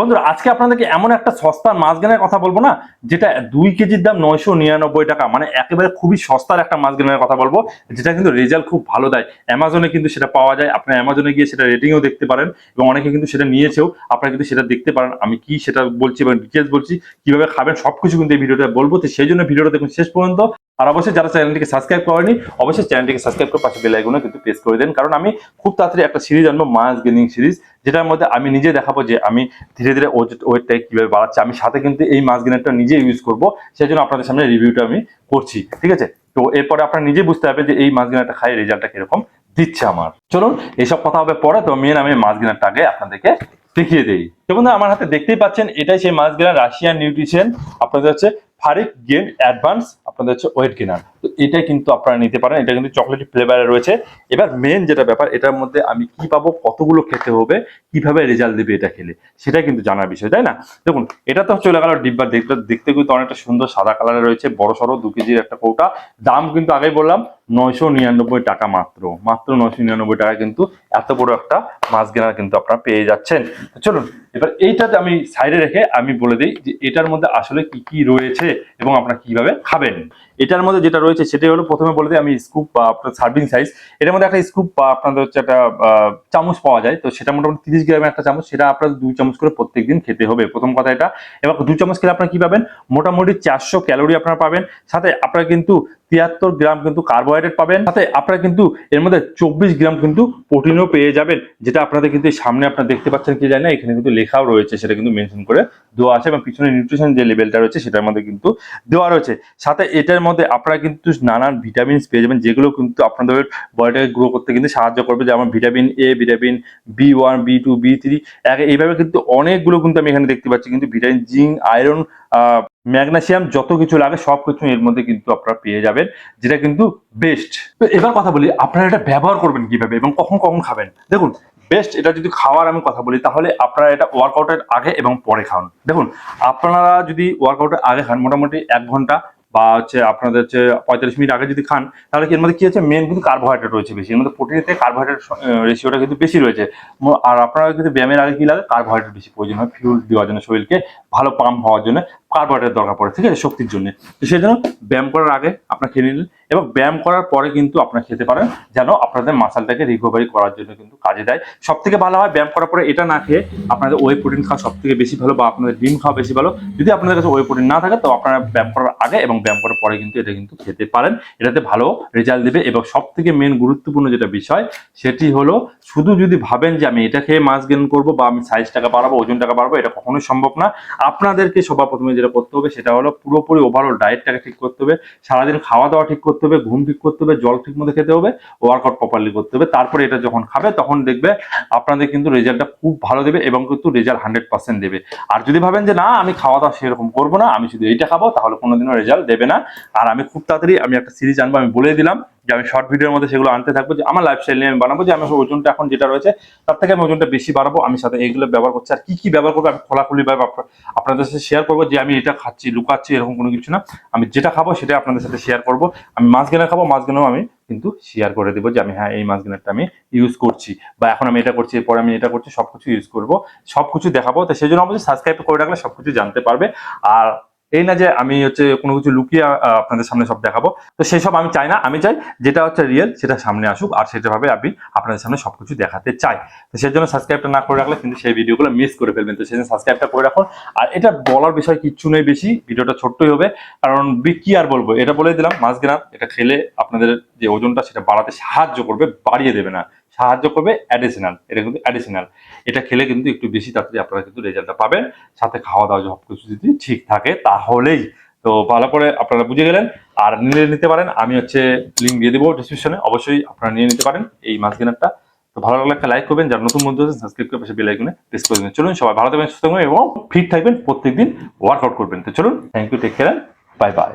বন্ধুরা, আজকে আপনাদেরকে এমন একটা সস্তার মাছ কেনার কথা বলব না, যেটা দুই কেজির দাম নয়শো নিরানব্বই টাকা মানে একেবারে খুবই সস্তার একটা মাছ কেনার কথা বলব, যেটা কিন্তু রেজাল্ট খুব ভালো দেয়। অ্যামাজনে কিন্তু সেটা পাওয়া যায়, আপনি অ্যামাজনে গিয়ে সেটা রেটিংও দেখতে পারেন, এবং অনেকে কিন্তু সেটা নিয়েছেও, আপনারা কিন্তু সেটা দেখতে পারেন। আমি কি সেটা বলছি এবং ডিটেলস বলছি, কীভাবে খাবেন, সবকিছু কিন্তু এই ভিডিওটা বলব, তো সেই জন্য ভিডিওটা দেখুন শেষ পর্যন্ত। আর অবশ্যই যারা চ্যানেলটিকে সাবস্ক্রাইব করেনি, অবশ্যই চ্যানেলটিকে সাবস্ক্রাইব করে পাশে বেল আইকনে কিন্তু প্রেস করে দেন। কারণ আমি খুব তাড়াতাড়ি একটা সিরিজ আনব মাস গেনিং সিরিজ যেটার মধ্যে আমি নিজে দেখাবো যে আমি ধীরে ধীরে ওয়েটটাকে কীভাবে বাড়াচ্ছি। আমি সাথে কিন্তু এই মাস গেনারটা নিজে ইউজ করব সেই জন্য আপনাদের সামনে রিভিউটা আমি করছি। ঠিক আছে? তো এরপরে আপনারা নিজে বুঝতে পারবেন যে এই মাছ গেনারটা খাই রেজাল্টটা কীরকম দিচ্ছে আমার। চলুন, এইসব কথা হবে পরে, তো মেন আমি মাছ গেনারটা আগে আপনাদেরকে দেখিয়ে দেই। তো বন্ধু আমার হাতে দেখতেই পাচ্ছেন, এটাই সেই মাছ গেনার রাশিয়ান নিউট্রিশন আপনাদের হচ্ছে ফারিক গেন অ্যাডভান্স আপনাদের হচ্ছে ওয়েট গেনার তো এটাই কিন্তু আপনারা নিতে পারেন। এটা কিন্তু চকলেট ফ্লেভারে রয়েছে। এবার মেন যেটা ব্যাপার, এটার মধ্যে আমি কি পাবো, কতগুলো খেতে হবে, কীভাবে রেজাল্ট দেবে এটা খেলে সেটাই কিন্তু জানার বিষয়, তাই না? দেখুন, এটা তো চলে গেল ডিব্বা। দেখতে দেখতে কিন্তু অনেকটা সুন্দর সাদা কালারে রয়েছে, বড় সড়ো, দু কেজির একটা কৌটা। দাম কিন্তু আগেই বললাম, নয়শো নিরানব্বই টাকা মাত্র। মাত্র নয়শো নিরানব্বই টাকা কিন্তু এত বড় একটা মাছ গেনার কিন্তু আপনারা পেয়ে যাচ্ছেন। চলুন, এবার এইটাতে আমি সাইডে রেখে আমি বলে দিই যে এটার মধ্যে আসলে কি কি রয়েছে এবং আপনারা কীভাবে খাবেন। এটার মধ্যে যেটা রয়েছে সেটাই হলো প্রথমে বলে আমি স্কুপ বা আপনার সার্ভিং সাইজ এটার মধ্যে একটা স্কুপ বা আপনাদের হচ্ছে একটা চামচ পাওয়া যায়। তো সেটা মোটামুটি তিরিশ গ্রামের একটা চামচ, সেটা আপনার দুই চামচ করে প্রত্যেক দিন খেতে হবে। প্রথম কথা এটা। এবার দু চামচ খেলে আপনার কি পাবেন? মোটামুটি চারশো ক্যালোরি আপনারা পাবেন। সাথে আপনারা কিন্তু তিয়াত্তর গ্রাম কিন্তু কার্বোহাইড্রেট পাবেন। সাথে আপনারা কিন্তু এর মধ্যে চব্বিশ গ্রাম কিন্তু প্রোটিনও পেয়ে যাবেন, যেটা আপনাদের কিন্তু সামনে আপনারা দেখতে পাচ্ছেন, কি জানি না এখানে কিন্তু লেখাও রয়েছে, সেটা কিন্তু মেনশন করে দেওয়া আছে এবং পিছনে নিউট্রিশন যে লেভেলটা রয়েছে, সেটার মধ্যে কিন্তু দেওয়া রয়েছে। সাথে এটার মধ্যে আপনারা কিন্তু নানান ভিটামিনস পেয়ে যাবেন, যেগুলো কিন্তু আপনাদের বডিটাকে গ্রো করতে কিন্তু সাহায্য করবে, যেমন vitamin A vitamin B one B two B three এইভাবে কিন্তু অনেকগুলো কিন্তু আমি এখানে দেখতে পাচ্ছি, কিন্তু ভিটামিন জিঙ্ক আয়রন ম্যাগনেসিয়াম যত কিছু লাগে সব কিছু এর মধ্যে কিন্তু আপনারা পেয়ে যাবেন, যেটা কিন্তু বেস্ট তো এবার কথা বলি, আপনারা এটা ব্যবহার করবেন কীভাবে এবং কখন কখন খাবেন? দেখুন বেস্ট এটা যদি খাওয়ার আমি কথা বলি, তাহলে আপনারা এটা ওয়ার্কআউটের আগে এবং পরে খান। দেখুন, আপনারা যদি ওয়ার্কআউটের আগে খান, মোটামুটি এক ঘণ্টা বা হচ্ছে আপনাদের হচ্ছে পঁয়তাল্লিশ মিনিট আগে যদি খান, তাহলে কি এর মধ্যে কি হচ্ছে? মেন কিন্তু কার্বোহাইড্রেট রয়েছে বেশি। এর মধ্যে প্রোটিনের থেকে কার্বোহাইড্রেট রেশিওটা কিন্তু বেশি রয়েছে। আর আপনারা কিন্তু ব্যায়ামের আগে কী লাগে? কার্বোহাইড্রেট বেশি প্রয়োজন হয় ফিউল দেওয়ার জন্য শরীরকে ভালো পাম্প হওয়ার জন্য কার্বোহাইড্রেট দরকার পড়ে, ঠিক আছে? শক্তির জন্য। তো সেই জন্য ব্যায়াম করার আগে আপনার খেয়ে নিলেন। এবং ব্যায়াম করার পরে কিন্তু আপনারা খেতে পারেন, যেন আপনাদের মাসালটাকে রিকভারি করার জন্য কিন্তু কাজে দেয়। সব থেকে ভালো হয় ব্যায়াম করার পরে এটা না খেয়ে আপনাদের ওয়ে প্রোটিন খাওয়া সব থেকে বেশি ভালো বা আপনাদের ডিম খাওয়া বেশি ভালো। যদি আপনাদের কাছে ওয়ে প্রোটিন না থাকে, তো আপনারা ব্যায়াম করার আগে এবং ব্যায়াম করার পরে কিন্তু এটা কিন্তু খেতে পারেন। এটাতে ভালো রেজাল্ট দেবে এবং সব থেকে মেন গুরুত্বপূর্ণ যেটা বিষয়, সেটি হলো শুধু যদি ভাবেন যে আমি এটা খেয়ে মাছ গেন করব বা আমি সাইজ টাকা বাড়াবো, ওজন টাকা বাড়াবো, এটা কখনোই সম্ভব না। আপনাদেরকে সবার প্রথমে যেটা করতে হবে, সেটা হলো পুরোপুরি ওভারঅল ডায়েটটাকে ঠিক করতে হবে। সারাদিন খাওয়া দাওয়া ঠিক করতে হবে, ঘুম ঠিক করতে হবে, জল ঠিক মতো খেতে হবে ওয়ার্কআউট প্রপারলি করতে হবে। তারপরে এটা যখন খাবে, তখন দেখবে আপনাদের কিন্তু রেজাল্টটা খুব ভালো দেবে এবং কিন্তু রেজাল্ট হান্ড্রেড পার্সেন্ট দেবে। আর যদি ভাবেন যে, না, আমি খাওয়া দাওয়া সেরকম করব না, আমি শুধু এইটা খাব তাহলে কোনোদিনও রেজাল্ট দেবে না। আর আমি খুব তাড়াতাড়ি আমি একটা সিরিজ আনব, আমি বলে দিলাম। যে আমি শর্ট ভিডিওর মধ্যে সেগুলো আনতে থাকব, যে আমার লাইফস্টাইল নিয়ে আমি বানাবো, যে আমার ওজনটা এখন যেটা রয়েছে, তার থেকে আমি ওজনটা বেশি বাড়াবো, আমি সাথে এইগুলো ব্যবহার করছি। আর কি কি ব্যবহার করব, আমি খোলাখুলি ভাবে আপনাদের সাথে শেয়ার করব, যে আমি এটা খাচ্ছি, লুকাচ্ছি, এরকম কোনো কিছু না। আমি যেটা খাব সেটা আপনাদের সাথে শেয়ার করব। আমি মাছ গেনে খাব মাছ গেনেও আমি কিন্তু শেয়ার করে দেবো, যে আমি হ্যাঁ এই মাছ গেনারটা আমি ইউজ করছি। বা এখন আমি এটা করছি, এরপরে আমি এটা করছি, সবকিছু ইউজ করব, সবকিছু দেখাবো। তো সেই জন্য অবশ্যই সাবস্ক্রাইব করে রাখলে সবকিছু জানতে পারবে। আর এই না যে আমি হচ্ছে কোনো কিছু লুকিয়ে আপনাদের সামনে সব দেখাবো। তো সেই সব আমি চাই না। আমি চাই যেটা হচ্ছে রিয়েল সেটা সামনে আসুক আর সেটাভাবে আমি আপনাদের সামনে সব কিছু দেখাতে চাই। তো সেই জন্য সাবস্ক্রাইবটা না করে রাখলে কিন্তু সেই ভিডিওগুলো মিস করে ফেলবেন। তো সেই জন্য সাবস্ক্রাইবটা করে রাখুন। আর এটা বলার বিষয় কিচ্ছু নেই বেশি। ভিডিওটা ছোট্টই হবে। কারণ কি আর বলব? এটা বলে দিলাম মাছ গেনার এটা খেলে আপনাদের যে ওজনটা, সেটা বাড়াতে সাহায্য করবে, বাড়িয়ে দেবে না। সাহায্য করবে অ্যাডিশনাল এটা কিন্তু অ্যাডিশনাল এটা খেলে কিন্তু একটু বেশি তাড়াতাড়ি আপনারা কিন্তু রেজাল্টটা পাবেন, সাথে খাওয়া দাওয়া সব কিছু যদি ঠিক থাকে তাহলেই। তো ভালো করে আপনারা বুঝে গেলেন, আর নিয়ে নিতে পারেন, আমি হচ্ছে লিঙ্ক দিয়ে দেবো ডিসক্রিপশনে অবশ্যই আপনারা নিয়ে নিতে পারেন এই মাছ গেনারটা তো ভালো লাগলে একটা লাইক করবেন, যারা নতুন বন্ধু আছে সাবস্ক্রাইব করে পাশে বেল আইকনে প্রেস করে দেবেন চলুন, সবাই ভালো থাকবেন, সুস্থ থাকবেন এবং ফিট থাকবেন, প্রত্যেকদিন ওয়ার্কআউট করবেন। তো চলুন thank you take care bye bye